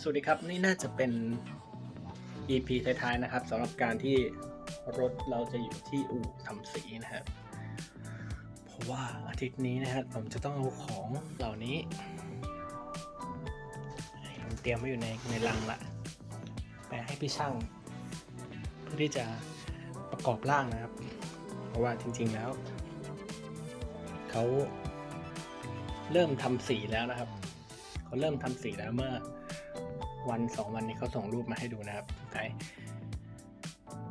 สวัสดีครับ นี่น่าจะเป็น EP ท้ายๆนะครับสำหรับการที่รถเราจะอยู่ที่อู่ทำสีนะครับ เพราะว่าอาทิตย์นี้นะครับผมจะต้องเอาของเหล่านี้ผมเตรียมไว้อยู่ในในลังละไปให้พี่ช่าง เพื่อที่จะประกอบร่างนะครับ เพราะว่าจริง ๆแล้วเขาเริ่มทำสีแล้วนะครับเขาเริ่มทำสีแล้วเมื่อ วันสองวันนี้เขาส่งรูปมาให้ดูนะครับไหน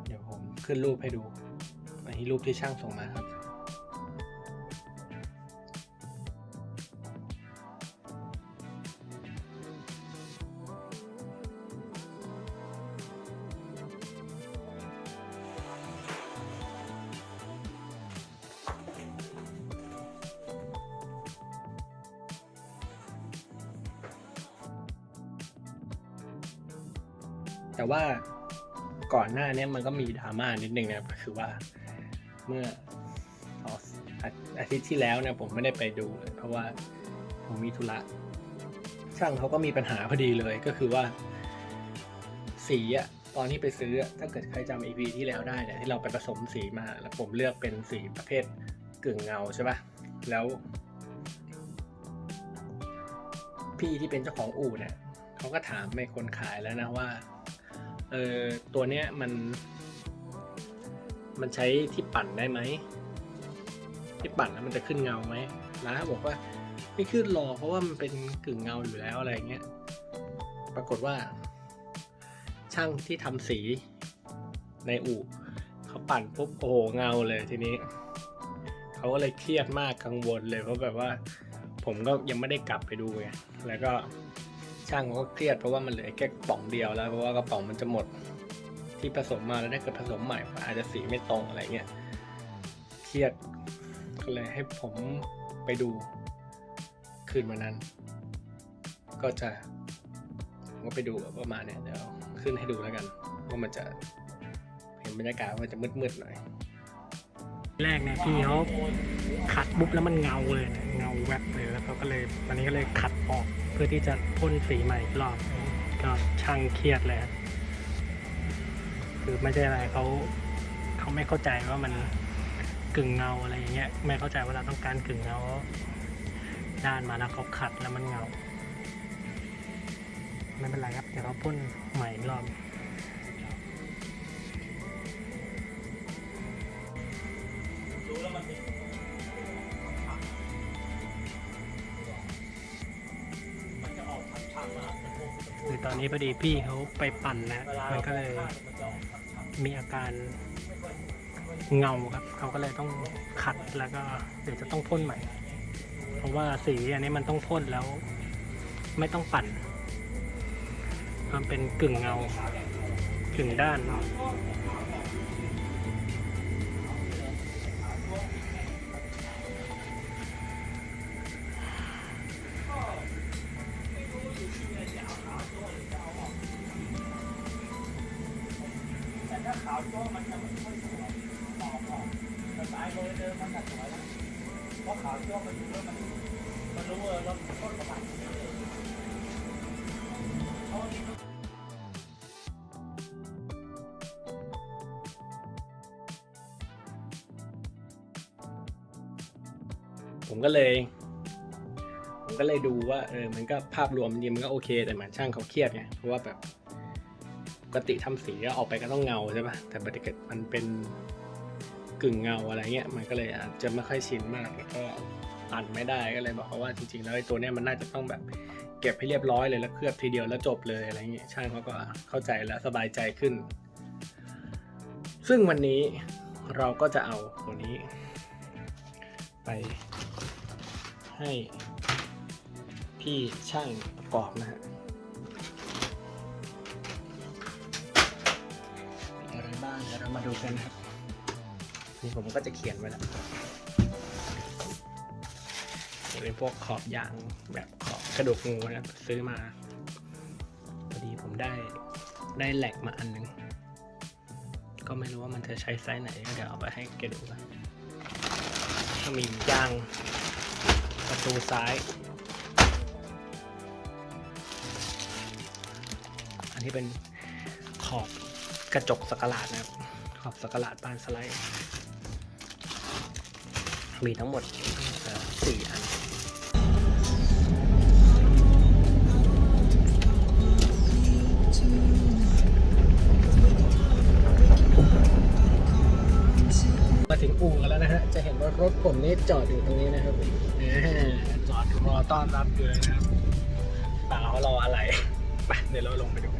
เดี๋ยวผมขึ้นรูปให้ดูอันนี้รูปที่ช่างส่งมาครับ แต่ว่าก่อนหน้านี้มันก็มีดราม่านิดนึงนะครับก็คือว่าเมื่ออออาทิตย์ที่แล้วเนี่ยผมไม่ได้ไปดูเลยเพราะว่าผมมีธุระช่างเขาก็มีปัญหาพอดีเลยก็คือว่า สีอะตอนที่ไปซื้อถ้าเกิดใครจำ EP ที่แล้วได้เนี่ยที่เราไปผสมสีมา แล้วผมเลือกเป็นสีประเภทกึ่งเงาใช่ปะแล้ว พี่ที่เป็นเจ้าของอู่เนี่ยเขาก็ถามไอ้คนขายแล้วนะว่า เออตัวเนี้ยมัน มันใช้ที่ปั่นได้ไหม ที่ปั่นแล้วมันจะขึ้นเงาไหมร้านบอกว่าไม่ขึ้นหรอกเพราะว่ามันเป็นกึ่งเงาอยู่แล้วอะไรเงี้ย ปรากฏว่า ช่างที่ทำสีในอู่เขาปั่นปุ๊บโอ้โหเงาเลยทีนี้เขาก็เลยเครียดมากกังวลเลยเพราะแบบว่า ผมก็ยังไม่ได้กลับไปดูไงแล้วก็ ช่างเขาก็เครียดเพราะว่ามันเหลือแค่กระป๋องเดียวแล้วเพราะว่ากระป๋องมันจะหมดที่ผสมมาแล้วถ้าเกิดผสมใหม่อาจจะสีไม่ตรงอะไรเงี้ยเครียดก็เลยให้ผมไปดูคืนวันนั้น ก็จะผมก็ไปดูประมาณเนี้ยเดี๋ยวขึ้นให้ดูแล้วกันว่ามันจะเห็นบรรยากาศมันจะมืดๆหน่อยแรกเนี่ยพี่เขาขัดปุ๊บแล้วมันเงาเลยเงาแวบเลยแล้วเขาก็เลยวันนี้ก็เลยขัดออก พื่อที่จะพ่นสีใหม่อีกรอบ ก็ช่างเครียดเลยคือไม่ใช่อะไรเขาเขาไม่เข้าใจว่ามันกึ่งเงาอะไรอย่างเงี้ยไม่เข้าใจว่าเราต้องการกึ่งเงาด้านมาแล้วเขาขัดแล้วมันเงา ไม่เป็นไรครับเดี๋ยวเขาพ่นใหม่อีกรอบ อนนี้พอดีพี่เขาไปปั่นนะมันก็เลยมีอาการเงาครับ เขาก็เลยต้องขัดแล้วก็เดี๋ยวจะต้องพ่นใหม่ เพราะว่าสีอันนี้มันต้องพ่นแล้ว ไม่ต้องปั่น มันเป็นกึ่งเงากึ่งด้าน ผมก็เลย ผมก็เลยดูว่าเออมันก็ภาพรวมจริงมันก็โอเค แต่เหมือนช่างเขาเครียดไงเพราะว่าแบบ ปกติทำสีออกไปก็ต้องเงาใช่ปะแต่ปฏิกิมันเป็นกึ่งเงาอะไรเงี้ยมันก็เลยอาจจะไม่ค่อยชินมากแล้วก็ปั่นไม่ได้ก็เลยบอกเขาว่าจริงๆแล้วไอ้ตัวเนี้ยมันน่าจะต้องแบบเก็บให้เรียบร้อยเลยแล้วเคลือบทีเดียวแล้วจบเลยอะไรเงี้ยช่างเขาก็เข้าใจแล้วสบายใจขึ้น ซึ่งวันนี้เราก็จะเอาตัวนี้ ไปให้พี่ช่างประกอบนะฮะ ดูกันครับนี่ผมก็จะเขียนไว้แล้วเป็นพวกขอบยางแบบขอบกระดูกงูนะครับซื้อมาพอดีผมได้ได้แหลกมาอันหนึง ก็ไม่รู้ว่ามันจะใช้ไซส์ไหนก็เดี๋ยวเอาไปให้แกดูกันก็มียางประตูซ้าย อันที่เป็นขอบกระจกสกลาดนะครับ ขอบสกหลาดบานสไลด์มีทั้งหมดสี่อันมาถึงอู่กันแล้วนะฮะ จะเห็นว่ารถผมนี่จอดอยู่ตรงนี้นะครับจอดรอต้อนรับอยู่เลยนะครับเปล่าเขารออะไร ไปเดี๋ยวเราลงไปดู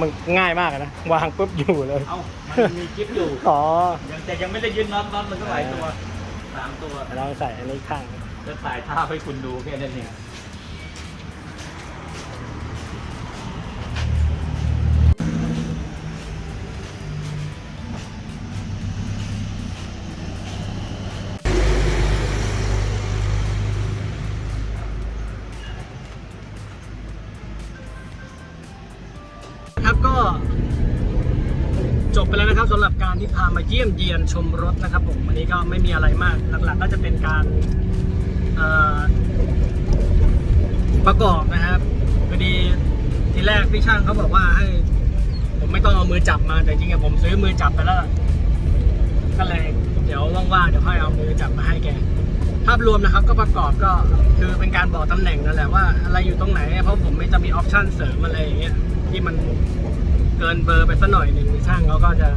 มันง่ายมากอะนะวางปุ๊บอยู่เลย เอ้ามันมีกิ๊บอยู่อ๋อยังแต่ยังไม่ได้ยึดน็อตน็อตมันก็หลายตัวสามตัวเราใส่อันนี้ข้าง จะถ่ายภาพให้คุณดูแค่นั้นเอง นะครับสำหรับการที่พามาเยี่ยมเยียนชมรถนะครับผมวันนี้ก็ไม่มีอะไรมากหลักๆ ก็จะเป็นการประกอบนะครับพอดีทีแรกพี่ช่างเขาบอกว่าให้ ผมไม่ต้องเอามือจับมาแต่จริงๆผมซื้อมือจับไปแล้วก็เลยเดี๋ยวว่างๆเดี๋ยวค่อยเอามือจับมาให้แกภาพรวมนะครับก็ประกอบก็คือเป็นการบอกตำแหน่งนั่นแหละว่าอะไรอยู่ตรงไหน เพราะผมไม่จะมีออปชั่นเสริมอะไรอย่างเงี้ยที่มัน เกินเบอร์ไปสักหน่อยหนึ่งช่างเขาก็จะ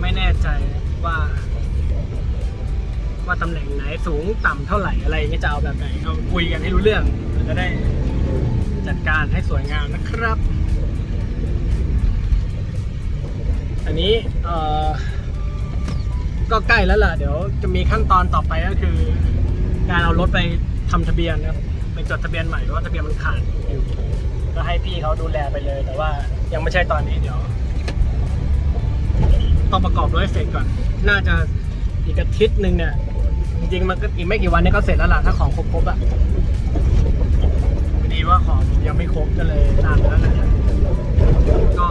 ไม่แน่ใจว่า ว่าตำแหน่งไหนสูงต่ำเท่าไหร่อะไรเงี้ยจะเอาแบบไหนเอาคุยกันให้รู้เรื่องเราจะได้จัดการให้สวยงามนะครับ อันนี้เอ่อก็ใกล้แล้วล่ะ เดี๋ยวจะมีขั้นตอนต่อไปก็คือ การเอารถไปทำทะเบียนนะครับไปจดทะเบียนใหม่เพราะว่าทะเบียนมันขาดอยู่ ให้พี่เขาดูแลไปเลย แต่ว่ายังไม่ใช่ตอนนี้เดี๋ยวต้องประกอบรถให้เสร็จก่อน น่าจะอีกอาทิตย์หนึ่งเนี่ย จริงๆมันก็อีกไม่กี่วันนี้ก็เสร็จแล้วล่ะถ้าของครบๆอะพอดีว่าของยังไม่ครบก็เลยตามแล้วแหละก็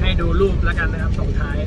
ให้ดูรูปแล้วกันนะครับส่งท้าย